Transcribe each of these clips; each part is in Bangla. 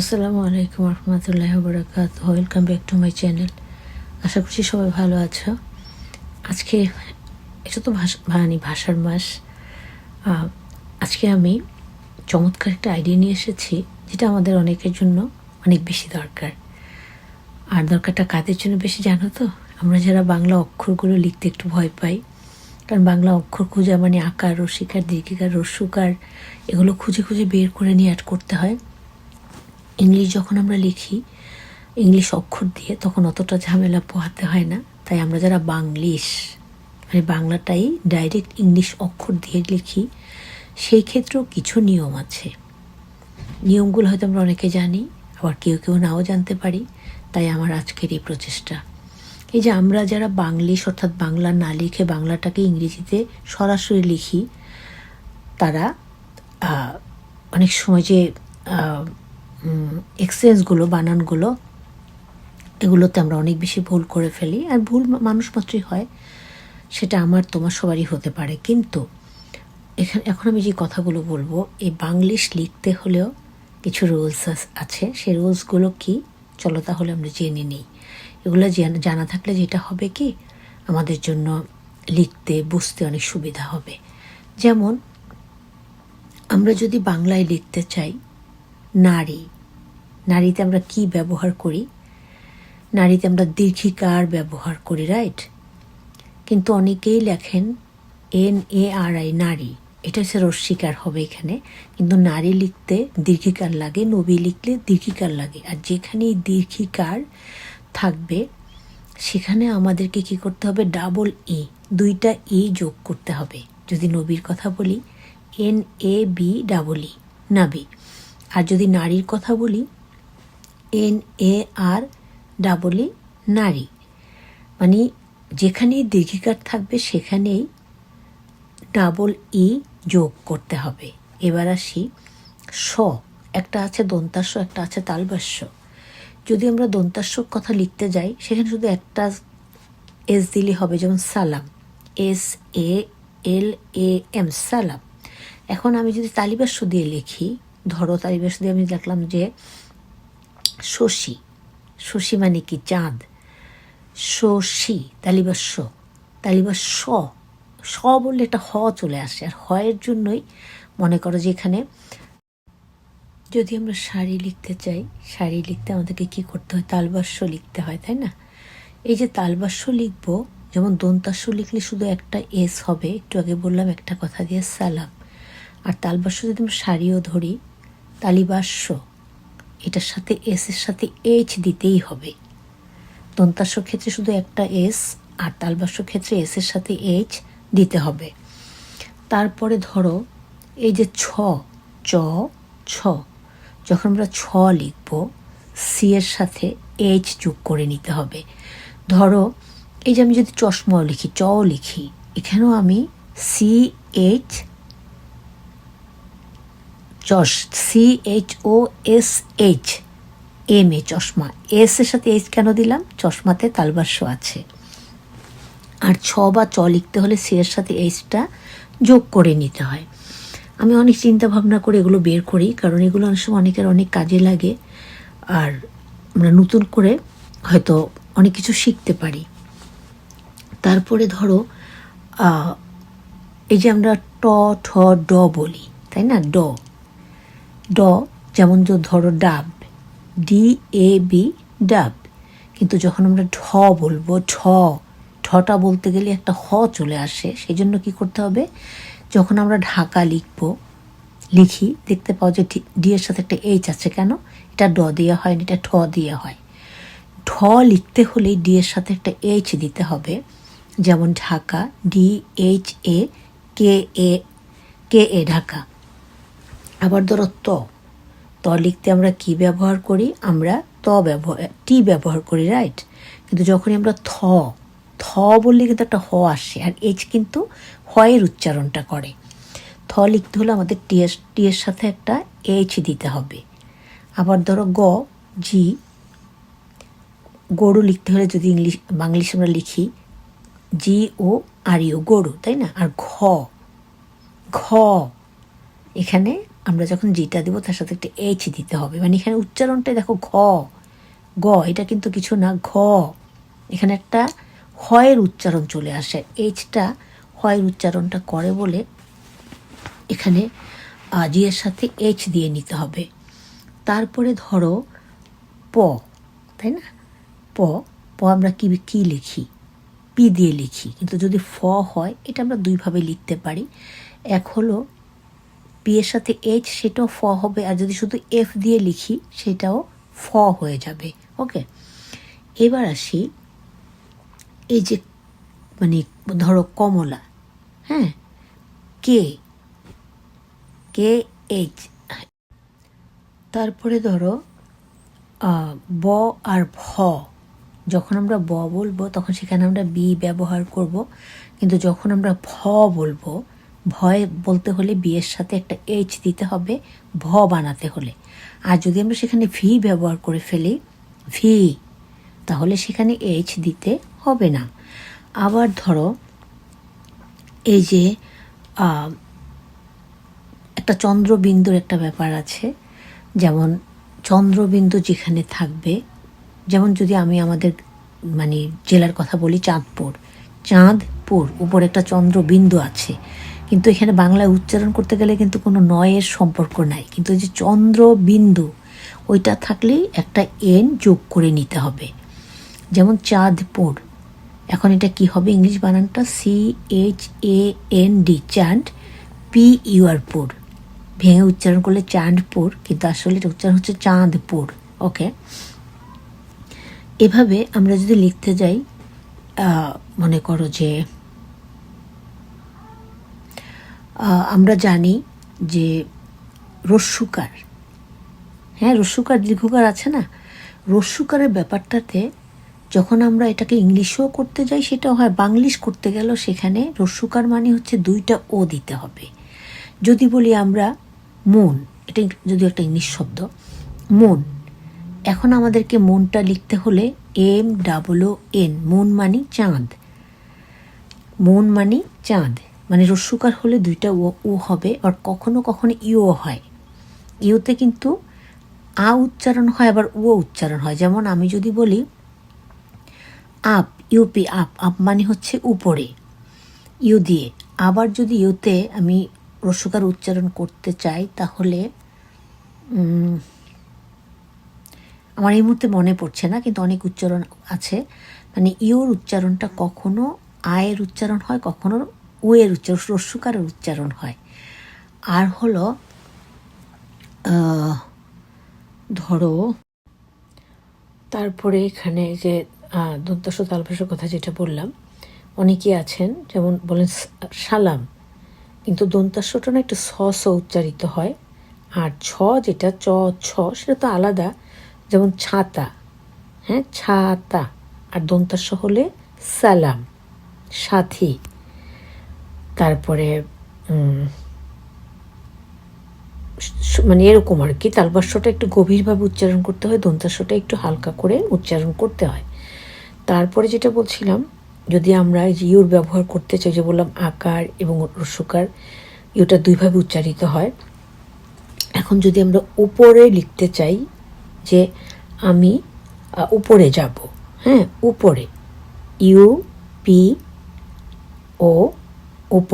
আসসালামু আলাইকুম রহমতুল্লাহ বরাকাত welcome back to my channel আশা করছি সবাই ভালো আছো। আজকে এটা তো ভাষা মানে ভাষার মাস। আজকে আমি চমৎকার একটা আইডিয়া নিয়ে এসেছি, যেটা আমাদের অনেকের জন্য অনেক বেশি দরকার। আর দরকারটা কাদের জন্য বেশি জানো তো? আমরা যারা বাংলা অক্ষরগুলো লিখতে একটু ভয় পাই, কারণ বাংলা অক্ষর খোঁজা মানে আকার, রসিকার, দীর্ঘিকার রস্যকার এগুলো খুঁজে খুঁজে বের করে নিয়ে অ্যাড করতে হয়। ইংলিশ যখন আমরা লিখি, ইংলিশ অক্ষর দিয়ে তখন অতটা ঝামেলা পোহাতে হয় না। তাই আমরা যারা বাংলিশ মানে বাংলাটাই ডাইরেক্ট ইংলিশ অক্ষর দিয়ে লিখি, সেই ক্ষেত্রেও কিছু নিয়ম আছে। নিয়মগুলো হয়তো আমরা অনেকে জানি, আবার কেউ কেউ নাও জানতে পারি। তাই আমার আজকের এই প্রচেষ্টা। এই যে আমরা যারা বাংলিশ অর্থাৎ বাংলা না লিখে বাংলাটাকে ইংরেজিতে সরাসরি লিখি, তারা অনেক সময় যে এক্সচেঞ্জগুলো বানানগুলো এগুলোতে আমরা অনেক বেশি ভুল করে ফেলি। আর ভুল মানুষ মাত্রই হয়, সেটা আমার, তোমার সবারই হতে পারে। কিন্তু এখানে এখন আমি যে কথাগুলো বলব, এই বাংলিশ লিখতে হলেও কিছু রুলস আছে। সেই রুলসগুলো কি? চলো তাহলে আমরা জেনে নিই। এগুলো জানা থাকলে যেটা হবে কি? আমাদের জন্য লিখতে, বুঝতে অনেক সুবিধা হবে। যেমন, আমরা যদি বাংলায় লিখতে চাই নারী। নারীতে আমরা কি ব্যবহার করি? নারীতে আমরা দীর্ঘিকার ব্যবহার করি রাইট কিন্তু অনেকেই লেখেন, এন এ আর আই, নারী। এটা হচ্ছে রস্বীকার হবে এখানে। কিন্তু নারী লিখতে দীর্ঘিকার লাগে, নবী লিখলে দীর্ঘিকার লাগে। আর যেখানে দীর্ঘিকার থাকবে, সেখানে আমাদেরকে কি করতে হবে? ডাবল ই দুইটা ই যোগ করতে হবে। যদি নবীর কথা বলি, N A B double E নাবি আর যদি নারীর কথা বলি এন এ আর ডাবল নারী মানে যেখানেই দীর্ঘিকার থাকবে সেখানেই ডাবল ই যোগ করতে হবে এবার আসি স একটা আছে দন্তাস্য একটা আছে তালবাস্য যদি আমরা দন্তাস্য কথা লিখতে যাই সেখানে শুধু একটা এস দিলে হবে যেমন সালাম S A L A M সালাম এখন আমি যদি তালিবাস্য দিয়ে লিখি ধরো তালিবাস্য দিয়ে আমি দেখলাম যে, শশী শশী মানে কি? চাঁদ। শশী, তালিবাস্য তালিবাস স স বললে একটা হ চলে আসে। আর হয়ের জন্যই মনে করো যে এখানে, যদি আমরা শাড়ি লিখতে চাই শাড়ি লিখতে আমাদেরকে কি করতে হয়? তালবাস্য লিখতে হয়, তাই না? এই যে তালবাস্য লিখব, যেমন দন্তাস্য লিখলে শুধু একটা এস হবে, একটু আগে বললাম একটা কথা দিয়ে সালাম। আর তালবাস্য যদি আমরা শাড়িও ধরি তালিবাস্য। এটার সাথে এস এর সাথে এইচ দিতেই হবে। দন্তাস্য ক্ষেত্রে শুধু একটা এস আর তালবাস্য ক্ষেত্রে এস এর সাথে এইচ দিতে হবে। তারপরে ধরো, এই যে ছ, চ, ছ, যখন আমরা ছ লিখব সি এর সাথে এইচ যোগ করে নিতে হবে। ধরো, এই যে আমি যদি চশমাও লিখি চও লিখি, এখানেও আমি C H চশ C H O S H M A চশমা। এস এর সাথে এইচ কেন দিলাম? চশমাতে তালবাস্য আছে। আর ছ বা চ লিখতে হলে সি এর সাথে এইচটা যোগ করে নিতে হয়। আমি অনেক চিন্তা ভাবনা করে এগুলো বের করি, কারণ এগুলো অনেক সময় অনেকের অনেক কাজে লাগে, আর আমরা নতুন করে হয়তো অনেক কিছু শিখতে পারি। তারপরে ধরো এই যে আমরা ট, ঠ, ড বলি, তাই না? ড। ড, যেমন ধরো ডাব ডি এ বি ডাব। কিন্তু যখন আমরা ঢ বলব ঠ ঠটা বলতে গেলে একটা হ চলে আসে সেই জন্য কী করতে হবে? যখন আমরা ঢাকা লিখব, লিখি, দেখতে পাও যে ডি এর সাথে একটা এইচ আছে কেন? এটা ড দেওয়া হয় এটা ঠ দেওয়া হয়। ঢ লিখতে হলে ডি এর সাথে একটা এইচ দিতে হবে, যেমন Dhaka D H A K A K A Dhaka. আবার ধরো ত। ত লিখতে আমরা কি ব্যবহার করি? আমরা ত ব্যবহার, টি ব্যবহার করি রাইট কিন্তু যখনই আমরা থ থ বললে কিন্তু একটা হ আসে আর এইচ কিন্তু হয়ের উচ্চারণটা করে। থ লিখতে হলে আমাদের টি টি এর সাথে একটা এইচ দিতে হবে। আবার ধরো গ, জি, গরু লিখতে হলে যদি ইংলিশ, বাংলিশ আমরা লিখি, জি, ও, আর ইউ গরু, তাই না? আর ঘ ঘ, এখানে আমরা যখন জিটা দিব তার সাথে একটা এইচ দিতে হবে। মানে এখানে উচ্চারণটা দেখো ঘ। গ এটা কিন্তু কিছু না ঘ। এখানে একটা হয়ের উচ্চারণ চলে আসে। এইচটা হয়ের উচ্চারণটা করে বলে এখানে আহ, জি এর সাথে এইচ দিয়ে নিতে হবে। তারপরে ধরো প তাই না? প প আমরা কি কী লিখি? পি দিয়ে লিখি। কিন্তু যদি ফ হয় এটা আমরা দুইভাবে লিখতে পারি। এক হলো পি এর সাথে এইচ সেটাও ফ হবে, আর যদি শুধু এফ দিয়ে লিখি, সেটাও ফ হয়ে যাবে ওকে এবার আসি, এই যে মানে ধরো কমলা হ্যাঁ? কে কে এইচ তারপরে ধরো ব আর ভ। যখন আমরা ব বলব, তখন সেখানে আমরা বি ব্যবহার করব, কিন্তু যখন আমরা ভ বলব ভয় বলতে হলে বিয়ের সাথে একটা এইচ দিতে হবে, ভ বানাতে হলে। আর যদি আমরা সেখানে ভি ব্যবহার করে ফেলি ভি তাহলে সেখানে এইচ দিতে হবে না। আবার ধরো, এই যে একটা চন্দ্রবিন্দুর একটা ব্যাপার আছে। যেমন চন্দ্রবিন্দু যেখানে থাকবে, যেমন যদি আমি আমাদের মানে জেলার কথা বলি চাঁদপুর। চাঁদপুর, উপরে একটা চন্দ্রবিন্দু আছে। কিন্তু এখানে বাংলায় উচ্চারণ করতে গেলে কিন্তু কোনো নয়ের সম্পর্ক নাই। কিন্তু যে চন্দ্রবিন্দু ওইটা থাকলেই একটা এন যোগ করে নিতে হবে। যেমন চাঁদপুর। এখন এটা কি হবে ইংলিশ বানানটা? C H A N D চাঁদ পি ইউআরপুর ভেঙে উচ্চারণ করলে চাঁদপুর, কিন্তু আসলে এটা উচ্চারণ হচ্ছে চাঁদপুর। ওকে? এভাবে আমরা যদি লিখতে যাই মনে করো যে আমরা জানি যে রস্যুকার হ্যাঁ রস্যুকার দীর্ঘকার আছে না? রস্যুকারের ব্যাপারটাতে যখন আমরা এটাকে ইংলিশও করতে যাই সেটা হয় বাংলিশ করতে গেলেও সেখানে রস্যুকার মানে হচ্ছে দুইটা ও দিতে হবে। যদি বলি আমরা মন, এটা যদি একটা ইংলিশ শব্দ, মন। এখন আমাদেরকে মনটা লিখতে হলে এম ডাবলও এন, মন মানে চাঁদ। মন মানে চাঁদ। মানে রস্যুকার হলে দুইটা ও ও হবে আর কখনো কখনো ইও হয়। ইওতে কিন্তু আ উচ্চারণ হয়, আবার ও উচ্চারণ হয়। যেমন আমি যদি বলি, আপ, ইউপি, আপ আপ মানে হচ্ছে উপরে, ইউ দিয়ে। আবার যদি ইউতে আমি রস্যকার উচ্চারণ করতে চাই, তাহলে আমার এই মুহূর্তে মনে পড়ছে না, কিন্তু অনেক উচ্চারণ আছে। মানে ইউর উচ্চারণটা কখনো আয়ের উচ্চারণ হয়, কখনো ও এর উচ্চারণ রস্যকারের উচ্চারণ হয়। আর হলো ধরো, তারপরে এখানে যে দন্তাস তালভাষার কথা যেটা বললাম, অনেকেই আছেন, যেমন বলেন সালাম। কিন্তু দন্তাস্বটা না একটু স উচ্চারিত হয়। আর ছ যেটা, চ, ছ, সেটা তো আলাদা। যেমন ছাতা হ্যাঁ ছাতা। আর দন্তাস্ব হলে সালাম, সাথী। তারপরে মানে এরকম আর কি। তালবাস্যটা একটু গভীরভাবে উচ্চারণ করতে হয় দন্তাস্বটা একটু হালকা করে উচ্চারণ করতে হয়। তারপরে যেটা বলছিলাম, যদি আমরা ইউর ব্যবহার করতে চাই, যে বললাম আকার এবং রস্যকার ইউটা দুইভাবে উচ্চারিত হয়। এখন যদি আমরা উপরে লিখতে চাই যে আমি উপরে যাব হ্যাঁ উপরে, ইউ, পি, ও উপ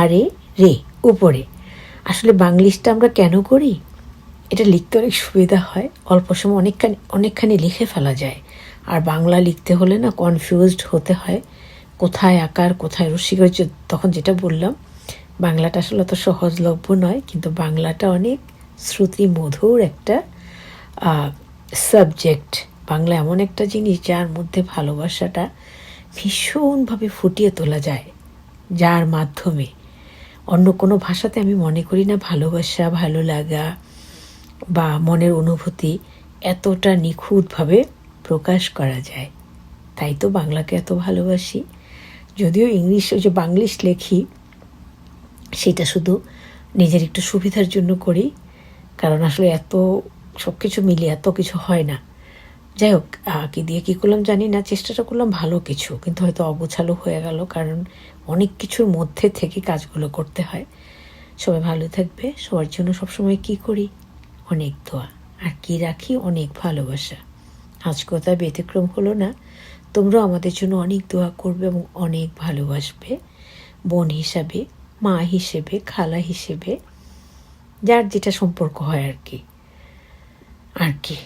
আরে রে উপরে। আসলে বাংলিশটা আমরা কেন করি? এটা লিখতে অনেক সুবিধা হয়। অল্প সময় অনেকখানি অনেকখানি লিখে ফেলা যায়। আর বাংলা লিখতে হলে না কনফিউজড হতে হয়। কোথায় আকার, কোথায় রসিকর তখন যেটা বললাম, বাংলাটা আসলে অত সহজলভ্য নয়, কিন্তু বাংলাটা অনেক শ্রুতি মধুর একটা সাবজেক্ট বাংলা এমন একটা জিনিস যার মধ্যে ভালোবাসাটা ভীষণভাবে ফুটিয়ে তোলা যায়। যার মাধ্যমে। অন্য কোনো ভাষাতে আমি মনে করি না ভালোবাসা, ভালো লাগা বা মনের অনুভূতি এতটা নিখুঁতভাবে প্রকাশ করা যায়। তাই তো বাংলাকে এত ভালোবাসি। যদিও ইংলিশ যে বাংলিশ লেখি, সেটা শুধু নিজের একটু সুবিধার জন্য করি। কারণ আসলে এত সব কিছু মিলিয়ে এত কিছু হয় না। যাই হোক কি দিয়ে কী করলাম জানি না, চেষ্টাটা করলাম ভালো কিছু, কিন্তু হয়তো অগোছালো হয়ে গেল, কারণ অনেক কিছুর মধ্যে থেকে কাজগুলো করতে হয়। সবাই ভালো থাকবে, সবার জন্য সবসময় কি করি? অনেক দোয়া, আর কি রাখি? অনেক ভালোবাসা। আজ কথা ব্যতিক্রম হলো না, তোমরাও আমাদের জন্য অনেক দোয়া করবে এবং অনেক ভালোবাসবে। বোন হিসাবে, মা হিসেবে, খালা হিসেবে, যার যেটা সম্পর্ক হয় আর কি। আর কি।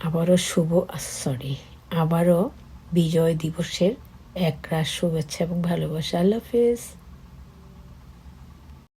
আবারও শুভ সরি আবারও বিজয় দিবসের একরাশ শুভেচ্ছা এবং ভালোবাসা। আল্লাহ হাফেজ।